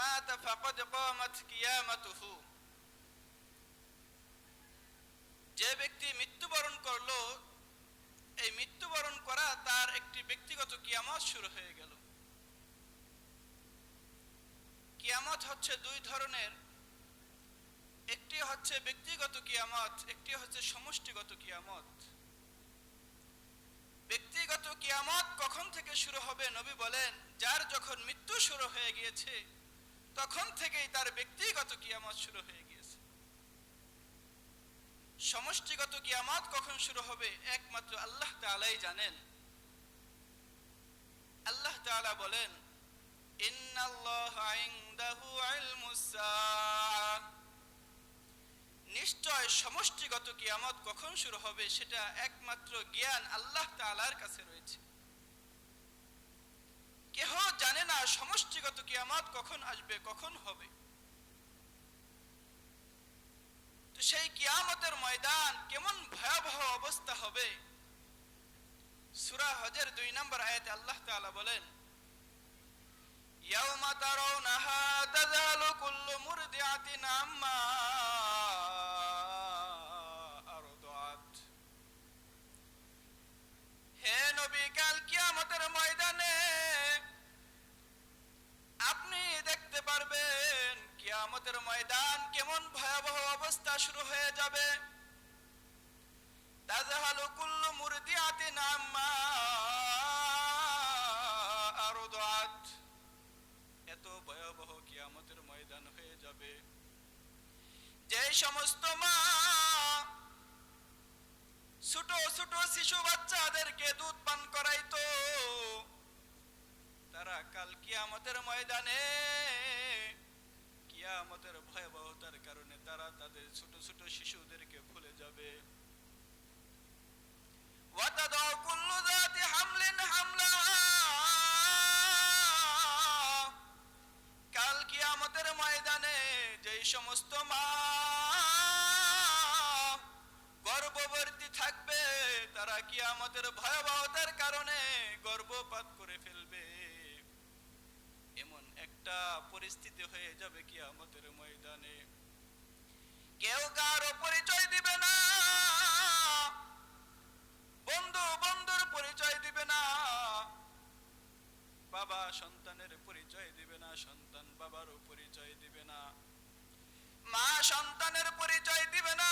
মাত ফাকাদ কামাত কিয়ামাতুহু। যে ব্যক্তি মৃত্যুবরণ করল, এই মৃত্যুবরণ করা তার একটি ব্যক্তিগত কিয়ামত শুরু হয়ে গেল। কিয়ামত হচ্ছে দুই ধরনের। একটি হচ্ছে ব্যক্তিগত কিয়ামত, একটি হচ্ছে সমষ্টিগত কিয়ামত। ব্যক্তিগত কিয়ামত কখন থেকে শুরু হবে নবী বলেন, যার যখন মৃত্যু শুরু হয়ে গিয়েছে তখন থেকেই তার ব্যক্তিগত কিয়ামত শুরু হয়ে গিয়েছে। সমষ্টিগত কিয়ামত কখন শুরু হবে, একমাত্র আল্লাহ তাআলাই জানেন। আল্লাহ তাআলা বলেন নিশ্চয় সমষ্টিগত কিয়ামত কখন শুরু হবে, সেটা একমাত্র জ্ঞান আল্লাহ তাআলার কাছে রয়েছে। কেহ জানে না সমষ্টিগত কিয়ামত কখন আসবে কখন হবে তো সেই কিয়ামতের ময়দান কেমন ভয়াবহ অবস্থা হবে সূরা হজের দুই নম্বর আয়াতে আল্লাহ তাআলা বলেন يوم ترونها تذهل كل مرضعة عما أرضعت হে নবী কাল কিয়ামতের ময়দানে আপনি দেখতে পারবেন কিয়ামতের ময়দান কেমন ভয়াবহ অবস্থা শুরু হয়ে যাবে। তাজহালু কুল্লু এত ভয়াবহ কিয়ামতের ময়দান হয়ে যাবে। যে সমস্ত মা ছোট ছোট শিশু বাচ্চাদেরকে দুধ পান করাইতো তারা কাল কিয়ামতের ময়দানে, কিয়ামতের ভয়াবহতার কারণে তারা তাদের ছোট ছোট শিশুদেরকে ভুলে যাবে। কাল কিয়ামতের ময়দানে যেই সমস্ত মা গর্ভবর্তী থাকবে, তারা কিয়ামতের ভয়াবহতার কারণে গর্ভপাত করে ফেলবে। একটা পরিস্থিতি হয়ে যাবে কিয়ামতের ময়দানে। কেউ কারও পরিচয় দিবে না। বন্ধু বন্ধুর পরিচয় দিবে না। বাবা সন্তানের পরিচয় দিবে না। সন্তান বাবারও পরিচয় দিবে না। মা সন্তানের পরিচয় দিবে না।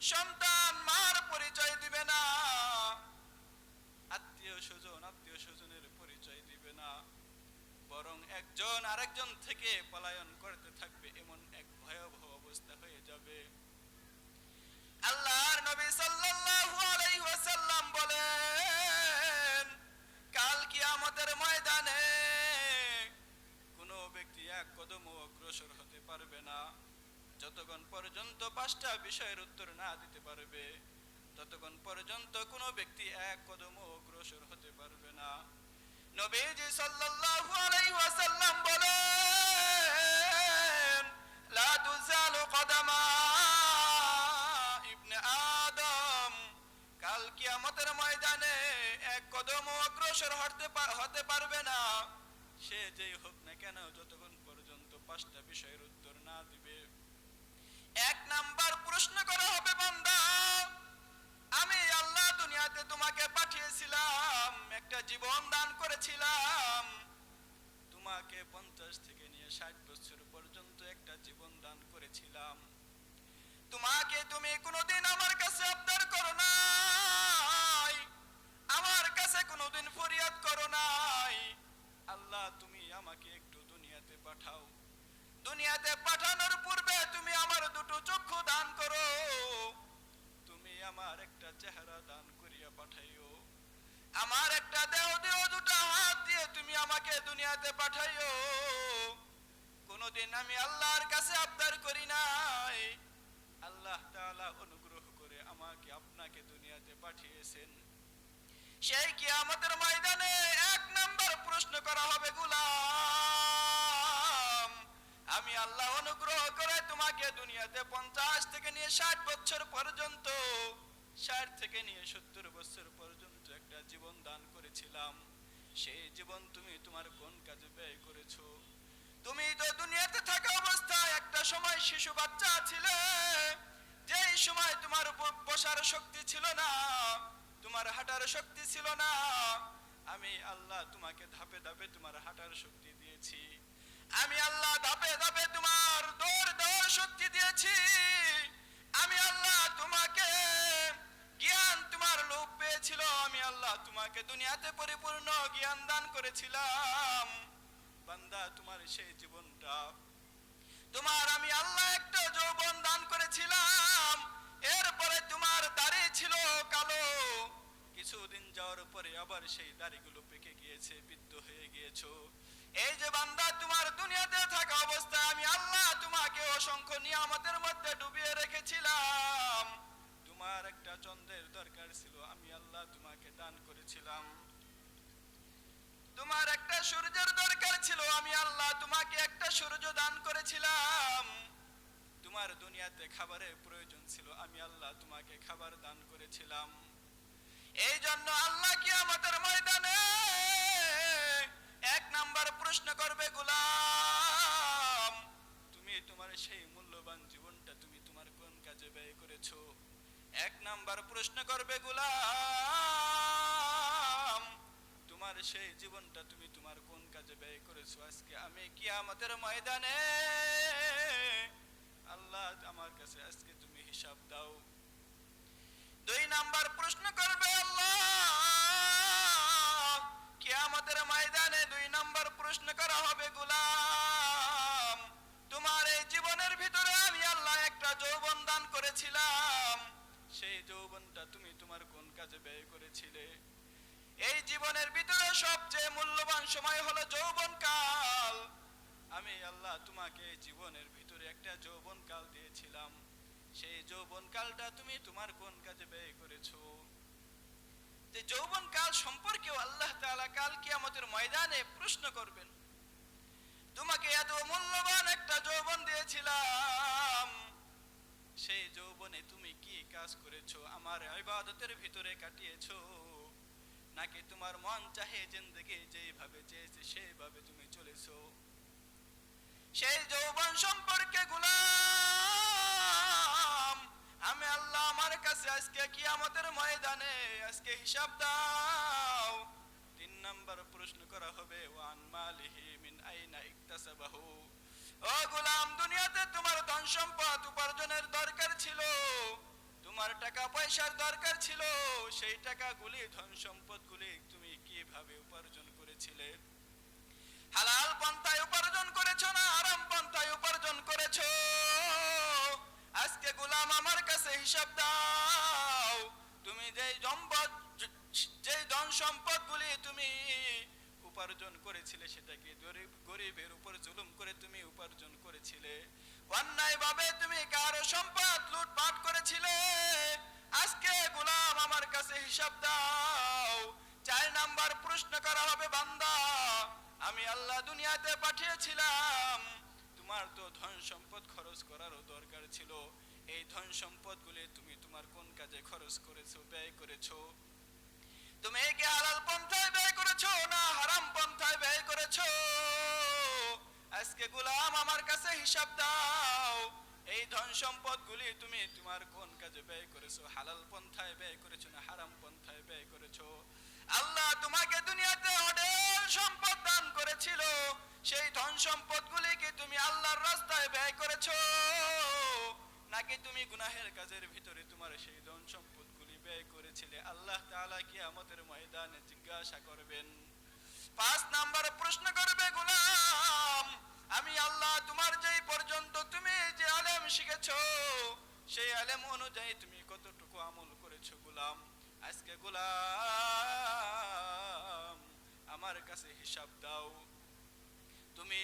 সন্তান মার পরিচয় দিবে না। আত্মীয় স্বজন, আত্মীয় স্বজনের পরিচয় দিবে না। বরং একজন আরেকজন থেকে পলায়ন করতে থাকবে, এমন এক ভয়াবহ অবস্থা হয়ে যাবে। আল্লাহর নবী সাল্লাল্লাহু আলাইহি ওয়াসাল্লাম বলেন, কাল কিয়ামতের ময়দানে কোন ব্যক্তি এক কদম অগ্রসর হতে পারবে না। যতক্ষণ পর্যন্ত পাঁচটা বিষয়ের উত্তর না দিতে পারবে, ততক্ষণ পর্যন্ত কোনো ব্যক্তি এক কদম অগ্রসর হতে পারবে নবীজি সাল্লাল্লাহু আলাইহি ওয়াসাল্লাম বলেন, লা তুজালু কদামা ইবনে আদম। কাল কিয়ামতের ময়দানে এক কদম অগ্রসর হতে হতে পারবে না। সে যেই হোক না কেন, যতক্ষণ পর্যন্ত পাঁচটা বিষয়ের উত্তর না দিবে। এক নাম্বার প্রশ্ন করা হবে, বান্দা আমি আল্লাহ দুনিয়াতে তোমাকে পাঠিয়েছিলাম, একটা জীবন দান করেছিলাম। তোমাকে পঞ্চাশ থেকে নিয়ে ষাট বছর পর্যন্ত একটা জীবন দান করেছিলাম। তোমাকে তুমি কোনোদিন আমার কাছে আবদার করো নাই। আমার কাছে কোনোদিন ফরিয়াদ করো নাই। আল্লাহ, তুমি আমাকে একটু দুনিয়াতে পাঠাও। দুনিয়াতে পাঠানোর পূর্বে তুমি আমার দুটো চক্ষু দান করো। আমার একটা চেহারা দান করিয়া পাঠাইও। আমার একটা দেহ দেহ দুটো হাত দিয়ে তুমি আমাকে দুনিয়াতে পাঠাইও। কোনোদিন আমি আল্লাহর কাছে আবদার করি নাই। আল্লাহ তাআলা অনুগ্রহ করে আমাকে আপনাকে দুনিয়াতে পাঠিয়েছেন। সেই কিয়ামতের ময়দানে এক নাম্বার প্রশ্ন করা হবে, গুলাম! আমি আল্লাহ অনুগ্রহ করে তোমাকে দুনিয়াতে পঞ্চাশ থেকে নিয়ে ষাট বছর পর্যন্ত, ষাট থেকে নিয়ে সত্তর বছর পর্যন্ত একটা জীবন দান করেছিলাম। সেই জীবন তুমি তোমার কোন কাজে ব্যয় করেছ? তুমি তো দুনিয়াতে থাকা অবস্থায় একটা সময় শিশু বাচ্চা ছিলে, যেই সময় তোমার বসার শক্তি ছিল না, তোমার হাঁটার শক্তি ছিল না, আমি আল্লাহ তোমাকে ধাপে ধাপে তোমার হাঁটার শক্তি দিয়েছি। আমি আল্লাহ ধাপে ধাপে তোমার দৌড় দেওয়ার শক্তি দিয়েছি। আমি আল্লাহ তোমাকে জ্ঞান তোমার লোভ পেয়েছিল। আমি আল্লাহ তোমাকে দুনিয়াতে পরিপূর্ণ জ্ঞান দান করেছিলাম। বান্দা, তোমার সেই জীবনটা। তোমার আমি আল্লাহ একটা যৌবন দান করেছিলাম। এরপরে তোমার দাড়ি ছিল কালো। কিছুদিন যাওয়ার পরে আবার সেই দাড়িগুলো পেকে গিয়েছে, বৃদ্ধ হয়ে গিয়েছো। এই যে বান্দা, তোমার দুনিয়াতে থাকা অবস্থায় আমি আল্লাহ তোমাকে অসংখ্য নিয়ামতের মধ্যে ডুবিয়ে রেখেছিলাম। তোমার একটা চন্দ্রের দরকার ছিল, আমি আল্লাহ তোমাকে দান করেছিলাম। তোমার একটা সূর্যের দরকার ছিল, আমি আল্লাহ তোমাকে একটা সূর্য দান করেছিলাম। তোমার দুনিয়াতে খাবারের প্রয়োজন ছিল, আমি আল্লাহ তোমাকে খাবার দান করেছিলাম। এই জন্য আল্লাহ কি আমাদের ময়দানে এক নাম্বার প্রশ্ন করবে গোলাম, তুমি তোমার সেই মূল্যবান জীবনটা তুমি তোমার কোন কাজে ব্যয় করেছ? এক নাম্বার প্রশ্ন করবে গোলাম, তোমার সেই জীবনটা তুমি তোমার কোন কাজে ব্যয় করেছ? আজকে আমি কি আমাদের ময়দানে আল্লাহ আমার কাছে আজকে তুমি হিসাব দাও। দুই নাম্বার প্রশ্ন করবে আল্লাহ কিয়ামতের ময়দানে দুই নাম্বার প্রশ্ন করা হবে, গোলাম, তোমার এই জীবনের ভিতরে আমি আল্লাহ একটা যৌবন দান করেছিলাম। সেই যৌবনটা তুমি তোমার কোন কাজে ব্যয় করেছিলে? এই জীবনের ভিতরে সবচেয়ে মূল্যবান সময় হলো যৌবন কাল। আমি আল্লাহ তোমাকে জীবনের ভিতরে একটা যৌবন কাল দিয়েছিলাম। সেই যৌবন কালটা তুমি তোমার কোন কাজে ব্যয় করেছ? যে যৌবন কাল সম্পর্কেও আল্লাহ তাআলা কাল কিয়ামতের ময়দানে প্রশ্ন করবেন। তোমাকে এত মূল্যবান একটা যৌবন দিয়েছিলাম। সেই যৌবনে তুমি কি কাজ করেছ? আমার ইবাদতের ভিতরে কাটিয়েছো। নাকি তোমার মন চাহে জিন্দগি যেইভাবে চেয়েছে সেইভাবে তুমি চলেছো? সেই যৌবন সম্পর্কে গুলাম কাছে আজকে কিয়ামতের ময়দানে, আজকে হিসাব দাও। তিন নাম্বার প্রশ্ন করা হবে, ওয়ান মালিহি মিন আইনা ইকতাসাবাহু? ও গোলাম, দুনিয়াতে তোমার ধন সম্পদ উপার্জনের দরকার ছিল, তোমার টাকা পয়সার দরকার ছিল, সেই টাকাগুলি, ধন সম্পদগুলি তুমি কীভাবে উপার্জন করেছিলে? হালাল পন্থায় উপার্জন করেছ না আরাম পন্থায় উপার্জন করেছ? আজকে গোলাম আমার কাছে হিসাব দাও। সম্পদ যেই ধন সম্পদগুলি তুমি উপার্জন করেছিলে, সেটাকে গরিব গরিবের উপর জুলুম করে তুমি উপার্জন করেছিলে। অন্যায় ভাবে তুমি কারও সম্পদ লুটপাট করেছিলে। আজকে গোলাম আমার কাছে হিসাব দাও। চার নাম্বার প্রশ্ন করা হবে, বান্দা, আমি আল্লাহ দুনিয়াতে পাঠিয়েছিলাম। তোমার তো ধন সম্পদ খরচ করারও দরকার ছিল। এই ধন সম্পদগুলি তুমি তোমার কোন কাজে খরচ করেছ, ব্যয় করেছ? তুমি কি হালাল পন্থায় ব্যয় করেছ না হারাম পন্থায় ব্যয় করেছ? আজকে গোলাম আমার কাছে হিসাব দাও। এই ধন সম্পদগুলি তুমি তোমার কোন কাজে ব্যয় করেছ? হালাল পন্থায় ব্যয় করেছ না হারাম পন্থায় ব্যয় করেছ? আল্লাহ তোমাকে দুনিয়াতে অঢেল সম্পদ দান করেছিল। সেই ধন কি তুমি আল্লাহর রাস্তায় ব্যয় করেছ? নাকি তুমি গুনাহের কাজের ভিতরে তোমার সেই ধন সম্পদগুলি ব্যয় করেছিলে? আল্লাহ তাআলা কি আমাদের ময়দানে জিজ্ঞাসা করবেন। পাঁচ নাম্বার প্রশ্ন করবে, গোলাম, আমি আল্লাহ তোমার যেই পর্যন্ত তুমি যে আলেম শিখেছো, সেই আলেম অনুযায়ী তুমি কতটুকু আমল করেছ, গোলাম? আজকে গোলাম, আমার কাছে হিসাব দাও। তুমি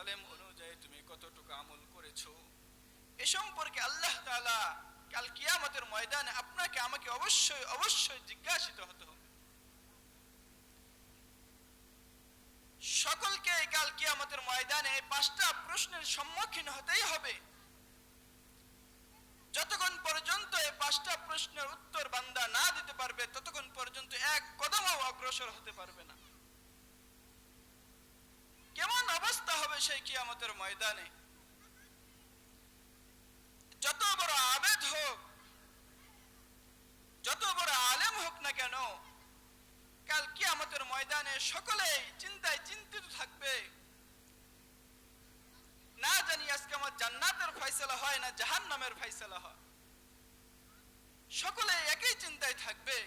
আলেম অনুযায়ী তুমি কতটুকু আমল করেছ? এ সম্পর্কে আল্লাহ তাআলা কাল কিয়ামতের ময়দানে আপনাকে আমাকে অবশ্যই অবশ্যই জিজ্ঞাসিত হতে হবে। সকলকে কাল কিয়ামতের ময়দানে এই পাঁচটা প্রশ্নের সম্মুখীন হতেই হবে। যতক্ষণ পর্যন্ত এই পাঁচটা প্রশ্নের উত্তর বান্দা না দিতে পারবে, ততক্ষণ পর্যন্ত এক কদমও অগ্রসর হতে পারবে না। কেমন অবস্থা হবে সেই কিয়ামতের ময়দানে? যত বড় আবেদ হোক, যত বড় আলেম হোক না কেন, কাল কিয়ামতের ময়দানে সকলেই চিন্তায় চিন্তিত থাকবে। না জানি আজকে আমার জান্নাতের ফয়সালা হয় না জাহান্নামের ফয়সালা হয়। সকলে একই চিন্তায় থাকবে,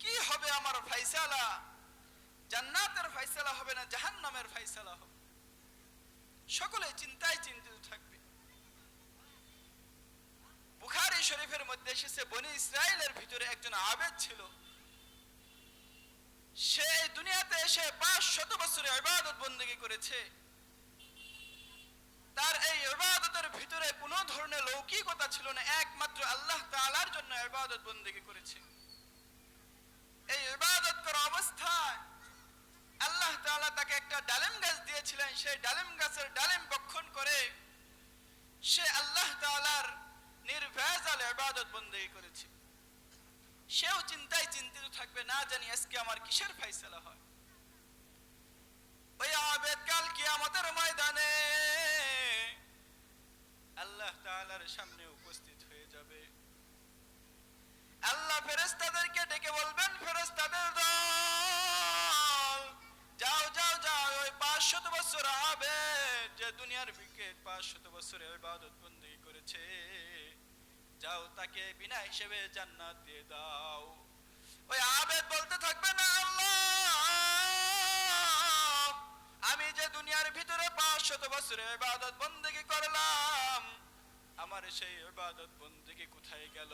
কি হবে আমার ফয়সালা? জান্নাতের ফয়সালা হবে না জাহান্নামের ফয়সালা হবে? সকলে চিন্তায় চিন্তিত থাকবে। বুখারী শরীফের মধ্যে এসেছে, বনি ইসরায়েলের ভিতরে একজন আবেদ ছিল। সে দুনিয়াতে এসে পাঁচ শত বছরে ইবাদত বন্দী করেছে। তার এই ইবাদতের ভিতরে কোনো ধরনের লৌকিকতা ছিল না, একমাত্র আল্লাহ তাআলার জন্য ইবাদত বন্দী করেছে। এই ইবাদত করা অবস্থায় আল্লাহ তাআলা তাকে একটা ডালিম গাছ দিয়েছিলেন, সেই ডালিম গাছের ডালিম ইবাদত বন্দেগী করেছি। সেও চিন্তায় চিন্তিত থাকবে, না জানি আজকে আমার কিসের ফাইসলা হয়। ওই আবেদ কাল ময়দানে আল্লাহ তাআলার সামনে উপস্থিত হয়ে যাবে। আল্লাহ ফেরেশতাদেরকে ডেকে বলবেন, ফেরেশতাদের দল, যাও যাও যাও, ওই 500 বছর আবেদ, যে দুনিয়ার বিকেট 500 বছরের ইবাদত বন্দী করেছে। যাও, তাকে বিনা হিসেবে জান্নাত দাও। ওই আবেদ বলতে থাকবে না, আল্লাহ, আমি যে দুনিয়ার ভিতরে পাঁচশত বছরে ইবাদত বন্দেগি করলাম, আমার সেই ইবাদত বন্দেগি কোথায় গেল?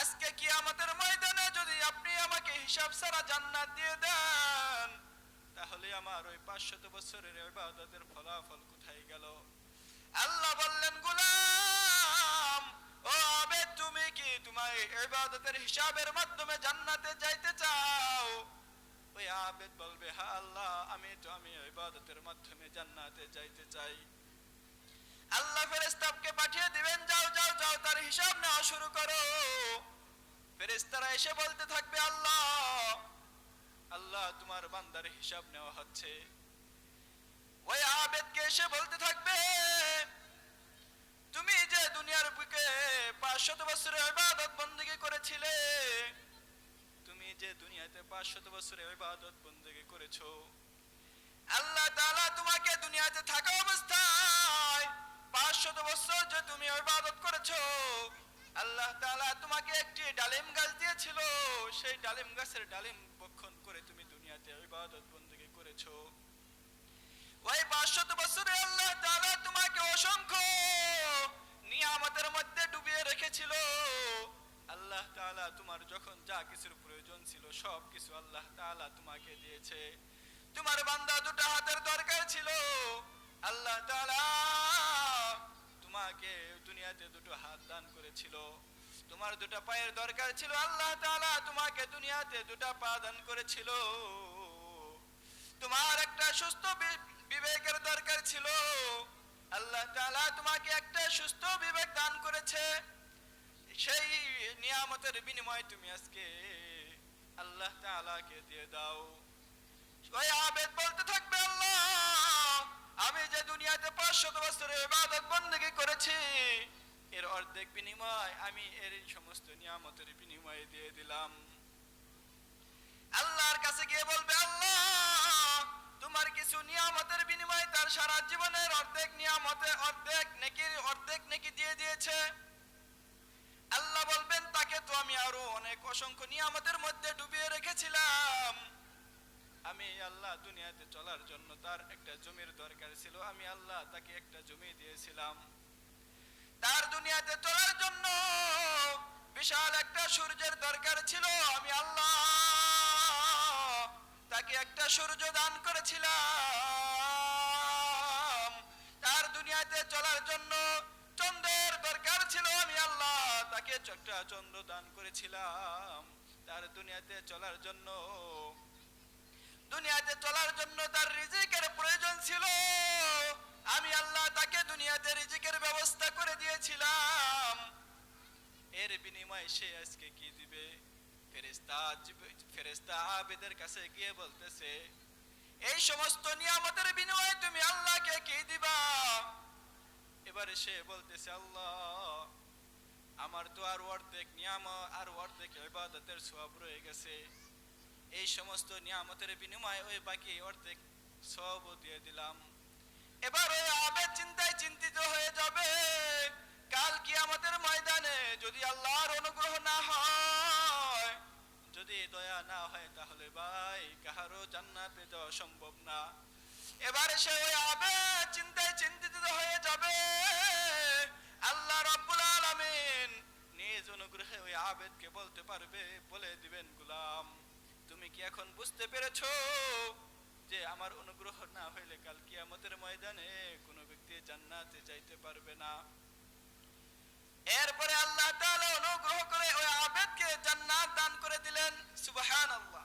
আজকে কি আমাদের ময়দানে যদি আপনি আমাকে হিসাব ছাড়া জান্নাত দিয়ে দেন, তাহলে আমার ওই পাঁচশত বছরের ইবাদতের ফলাফল কোথায় গেল? ইবাদতের হিসাবের মাধ্যমে জান্নাতে যাইতে চাও। ওই আবেদ বলবে হ্যাঁ আল্লাহ, আমি তো, আমি ইবাদতের মাধ্যমে জান্নাতে যাইতে চাই। আল্লাহ ফেরেশতাকে পাঠিয়ে দিবেন, যাও যাও যাও, তার হিসাব নেওয়া শুরু করো। ফেরেশতারা এসে বলতে থাকবে, আল্লাহ আল্লাহ, তোমার বান্দার হিসাব নেওয়া হচ্ছে। ওই আবেদকে এসে বলতে থাকবে, তুমি যে দুনিয়ার বুকে পাঁচশত বছরের ইবাদত যে দুনিয়াতে পাঁচশত বছরে ইবাদত বন্দী করেছ, আল্লাহ তাআলা তোমাকে দুনিয়াতে থাকা অবস্থায় পাঁচশত বছর যে তুমি ইবাদত করেছ, আল্লাহ তাআলা তোমাকে একটি ডালিম গাছ দিয়েছিল। সেই ডালিম গাছের ডালিম বক্ষণ করে তুমি দুনিয়াতে ইবাদত বন্দী করেছ। ওই পাঁচশত বছরে আল্লাহ তাআলা তোমাকে অসংখ্য নিয়ামতের মধ্যে ডুবিয়ে রেখেছিল। আল্লাহ তাআলা তোমার যখন যা কিছুর প্রয়োজন ছিল, সব কিছু আল্লাহ তাআলা তোমাকে দিয়েছে। তোমার বান্দা দুটো হাতের দরকার ছিল। আল্লাহ তাআলা তোমাকে দুনিয়াতে দুটো হাত দান করেছিল। তোমার দুটো পায়ের দরকার ছিল। আল্লাহ তাআলা তোমাকে দুনিয়াতে দুটো পা দান করেছিল। তোমার একটা সুস্থ বিবেকের দরকার ছিল। আল্লাহ তাআলা তোমাকে একটা সুস্থ বিবেক দান করেছে। সেই নিয়ামতের বিনিময়ে তুমি আজকে আল্লাহ তাআলাকে দিয়ে দাও। ওই আবেদ বলতে থাকবে আল্লাহ, আমি যে দুনিয়াতে পাঁচশত বছরের ইবাদত বন্দী করেছি, এর অর্ধেক বিনিময় আমি এর সমস্ত নিয়ামতের বিনিময়ে দিয়ে দিলাম। আল্লাহর কাছে গিয়ে বলবে, আল্লাহ, তোমার কিছু নিয়ামতের বিনিময়ে তার সারা জীবনের অর্ধেক নিয়ামতে অর্ধেক নেকির অর্ধেক নেকি দিয়ে দিয়েছে। আল্লাহ বলবেন, তাকে তো আমি আরও অনেক অসংখ্য নিয়ামতের মধ্যে ডুবিয়ে রেখেছিলাম। আমি আল্লাহ দুনিয়াতে চলার জন্য তার একটা জমির দরকার ছিল, আমি আল্লাহ তাকে একটা জমি দিয়েছিলাম। তার দুনিয়াতে চলার জন্য বিশাল একটা সূর্যের দরকার ছিল, আমি আল্লাহ তাকে একটা সূর্য দান করেছিলাম। তার দুনিয়াতে চলার জন্য দরকার ছিল আমি আল্লাহ, তাকে একটা চন্দ্র দান করেছিলাম। তার দুনিয়াতে চলার জন্য, দুনিয়াতে চলার জন্য তার রিজিকের প্রয়োজন ছিল। আমি আল্লাহ তাকে দুনিয়াতে রিজিকের ব্যবস্থা করে দিয়েছিলাম। এর বিনিময়ে সে আজকে কি দিবে? ফেরেস্তা ফেরেস্তা আবেদের কাছে গিয়ে বলতেছে, এই সমস্ত নিয়ামতের বিনিময়ে তুমি আল্লাহকে কি দিবা? এবার সে বলতেছে, আল্লাহ, আমার তো আর অর্ধেক নিয়াম আর অর্ধেক ইবাদতের সব রয়ে গেছে। এই সমস্ত নিয়ামতের বিনিময়ে ওই বাকি অর্ধেক সব দিয়ে দিলাম। এবার ওই আবেদ চিন্তায় চিন্তিত হয়ে যাবে। কাল কি আমাদের ময়দানে যদি আল্লাহর অনুগ্রহ না হয়, যদি দয়া না হয় তাহলে ভাই কাহারও জান্নাতে যাওয়া সম্ভব না। এবারে সে ওই আবেদ চিন্তায় চিন্তিত হয়ে যাবে। আল্লাহ রাব্বুল আলামিন নিজ অনুগ্রহে ওই আবেদকে বলতে পারবে, বলে দিবেন, গুলাম, তুমি কি এখন বুঝতে পেরেছ যে আমার অনুগ্রহ না হইলে কাল কিয়ামতের ময়দানে কোনো ব্যক্তি জান্নাতে যাইতে পারবে না? এরপরে আল্লাহ তাআলা অনুগ্রহ করে ওই আবেদকে জান্নাত দান করে দিলেন। সুবহানাল্লাহ।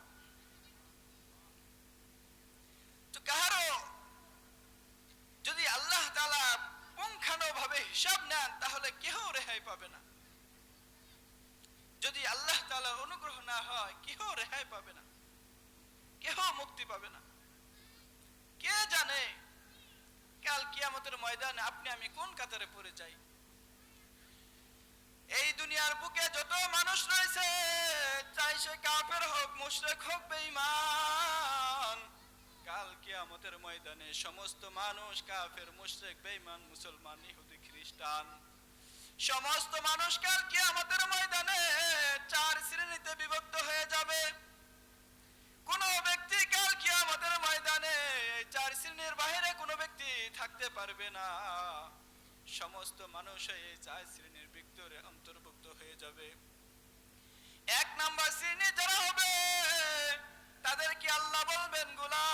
তো কাহারও যদি আল্লাহ তাআলা পুঙ্খানুভাবে হিসাব নেন, তাহলে কেহ রেহাই পাবে না? যদি আল্লাহ তাআলার অনুগ্রহ না হয়, কেহ রেহাই পাবে না? কেহ মুক্তি পাবে না? কে জানে কাল কিয়ামতের ময়দানে আপনি, আমি কোন কাতারে পড়ে যাই? এই দুনিয়ার বুকে যত মানুষ রয়েছে, চাই সে কাফের হোক, মুশরিক হোক, বেঈমান। কাল কিয়ামতের ময়দানে সমস্ত মানুষ কাফের, মুশরিক, বেঈমান, মুসলমান, ইহুদি, খ্রিস্টান, সমস্ত মানুষ কাল কিয়ামতের ময়দানে চার শ্রেণীতে বিভক্ত হয়ে যাবে। কোন ব্যক্তি কাল কিয়ামতের ময়দানে চার শ্রেণির বাইরে কোনো ব্যক্তি থাকতে পারবে না। সমস্ত মানুষ এই চার শ্রেণির ভিতরে অন্তর্ভুক্ত হয়ে যাবে। এক নাম্বার শ্রেণি যারা হবে তাদেরকে আল্লাহ বলবেন, গোলাম,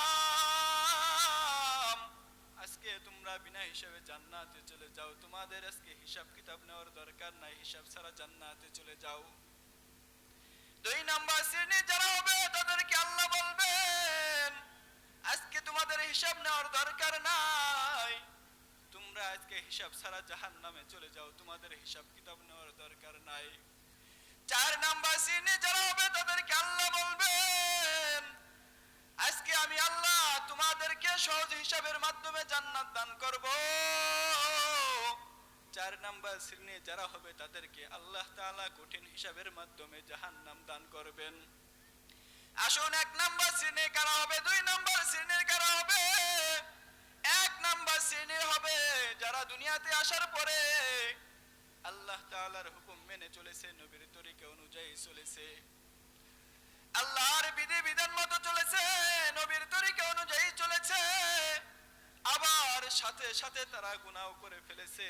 আজকে তোমরা বিনা হিসাবে জান্নাতে চলে যাও। তোমাদের আজকে হিসাব কিতাব নেওয়ার দরকার নাই। হিসাব ছাড়া জান্নাতে চলে যাও। দুই নাম্বার শ্রেণি যারা হবে, তাদেরকে আল্লাহ বলবেন, আজকে তোমাদের হিসাব নেওয়ার দরকার নাই। তোমরা আজকে হিসাব ছাড়া জাহান নামে চলে যাও। তোমাদের হিসাব কিতাব নেওয়ার দরকার নাই। চার নাম্বার শ্রেণি যারা হবে, তাদেরকে আল্লাহ আমি আল্লাহ তোমাদেরকে সহজ হিসাবের মাধ্যমে জান্নাত দান করব। চার নাম্বার শ্রেণি যারা হবে তাদেরকে আল্লাহ তাআলা কঠিন হিসাবের মাধ্যমে জাহান্নাম দান করবেন। আসুন এক নাম্বার শ্রেণি কারা হবে, দুই নাম্বার শ্রেণির কারা হবে? এক নাম্বার শ্রেণির হবে যারা দুনিয়াতে আসার পরে আল্লাহ তাআলার হুকুম মেনে চলেছে, নবীর তরিকা অনুযায়ী চলেছে। আল্লাহর বিধি বিধান মতো চলেছে, নবীর তরিকা অনুযায়ী চলেছে। আবার সাথে সাথে তারা গুনাহ করে ফেলেছে।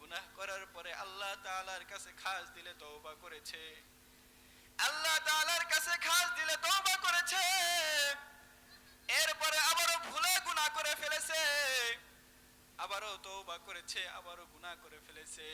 গুনাহ করার পরে আল্লাহ তাআলার কাছে খাস দিলে তওবা করেছে। আল্লাহ তাআলার কাছে খাস দিলে তওবা করেছে। এরপরে আবারও ভুলে গুনাহ করে ফেলেছে। আবারও তওবা করেছে, আবারও গুনাহ করে ফেলেছে।